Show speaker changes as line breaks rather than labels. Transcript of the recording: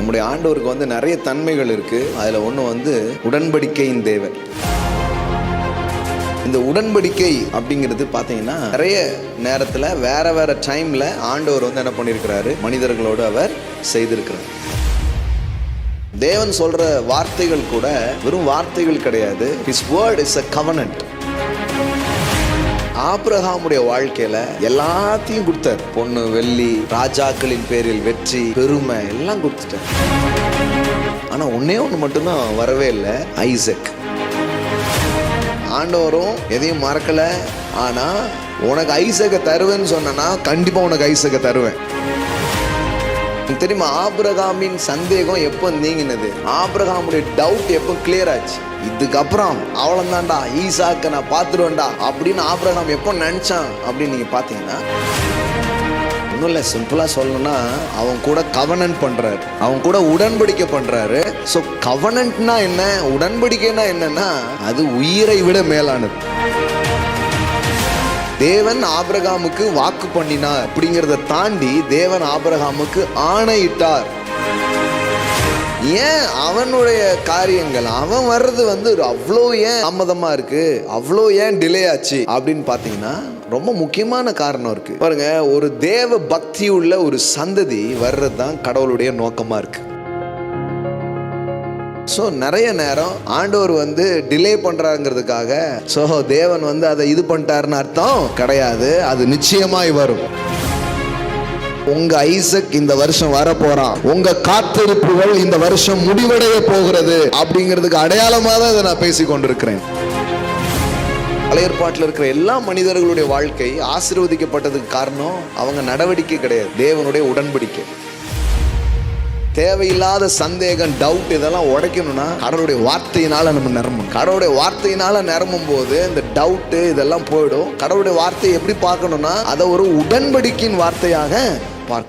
நம்முடைய ஆண்டவருக்கு வந்து நிறைய தன்மைகள் இருக்கு. அதுல ஒன்று வந்து உடன்படிக்கையின் தேவன். இந்த உடன்படிக்கை அப்படிங்கிறது பார்த்தீங்கன்னா நிறைய நேரத்தில் வேற வேற டைம்ல ஆண்டவர் வந்து என்ன பண்ணியிருக்கிறாரு மனிதர்களோடு அவர் செய்திருக்கிறார். தேவன் சொல்ற வார்த்தைகள் கூட வெறும் வார்த்தைகள் கிடையாது. His word is a covenant ஆப்ரஹாமுடைய வாழ்க்கையில எல்லாத்தையும் கொடுத்தார். பொண்ணு வெள்ளி ராஜாக்களின் பேரில் வெற்றி பெருமை எல்லாம் கொடுத்துட்டார். ஆனா ஒன்னே ஒன்று மட்டும்தான் வரவே இல்லை ஐசக். ஆண்டவரும் எதையும் மறக்கல. ஆனா உனக்கு ஐசக தருவேன்னு சொன்னா கண்டிப்பா உனக்கு ஐசக தருவேன். தெரியுமா? ஆபிரகாமின் சந்தேகம் எப்போ நீங்கினது? ஆபிரகாமுடைய டவுட் எப்போ கிளியர் ஆச்சு? இதுக்கப்புறம் அவ்வளோதான்டா ஈசாக்க நான் பார்த்துருவேன்டா அப்படின்னு ஆபிரகாம் எப்போ நினச்சான் அப்படின்னு நீங்கள் பார்த்தீங்கன்னா ஒன்றும் இல்லை சிம்பிளாக சொல்லணும்னா அவன் கூட கவனன்ட் பண்ணுறாரு அவன் கூட உடன்படிக்கை பண்ணுறாரு ஸோ கவனன்ட்னா என்ன? உடன்படிக்கைனா என்னன்னா அது உயிரை விட மேலானது. தேவன் ஆபிரகாமுக்கு வாக்கு பண்ணினார். அப்படிங்கிறத தாண்டி தேவன் ஆபிரகாமுக்கு ஆணையிட்டார். ஏன்? அவனுடைய காரியங்கள் அவன் வர்றது வந்து அவ்வளோ ஏன் தாமதமா இருக்கு? அவ்வளோ ஏன் டிலே ஆச்சு? அப்படின்னு பார்த்தீங்கன்னா ரொம்ப முக்கியமான காரணம் இருக்கு. பாருங்க ஒரு தேவ பக்தி உள்ள ஒரு சந்ததி வர்றது தான் கடவுளுடைய நோக்கமா இருக்கு. ஸோ நிறைய நேரம் ஆண்டவர் வந்து டிலே பண்ணுறாங்கிறதுக்காக ஸோ தேவன் வந்து அதை இது பண்ணிட்டாருன்னு அர்த்தம் கிடையாது. அது நிச்சயமாய் வரும். உங்க ஐசக் இந்த வருஷம் வர போறான் உங்க காத்திருப்புகள் இந்த வருஷம் முடிவடைய போகிறது அப்படிங்கிறதுக்கு அடையாளமாக தான் இதை நான் பேசி கொண்டிருக்கிறேன். பழையற்பாட்டில் இருக்கிற எல்லா மனிதர்களுடைய வாழ்க்கை ஆசிர்வதிக்கப்பட்டதுக்கு காரணம் அவங்க நடவடிக்கை கிடையாது. தேவனுடைய உடன்படிக்கை. தேவையில்லாத சந்தேகம் டவுட் இதெல்லாம் உடைக்கணும்னா கடவுளுடைய வார்த்தையினால நம்ம நிரம்பணும். கடவுளுடைய வார்த்தையினால நிரம்பும் போது இந்த டவுட்டு இதெல்லாம் போயிடும். கடவுளுடைய வார்த்தையை எப்படி பார்க்கணும்னா அதை ஒரு உடன்படிக்கையின் வார்த்தையாக பார்க்கணும்.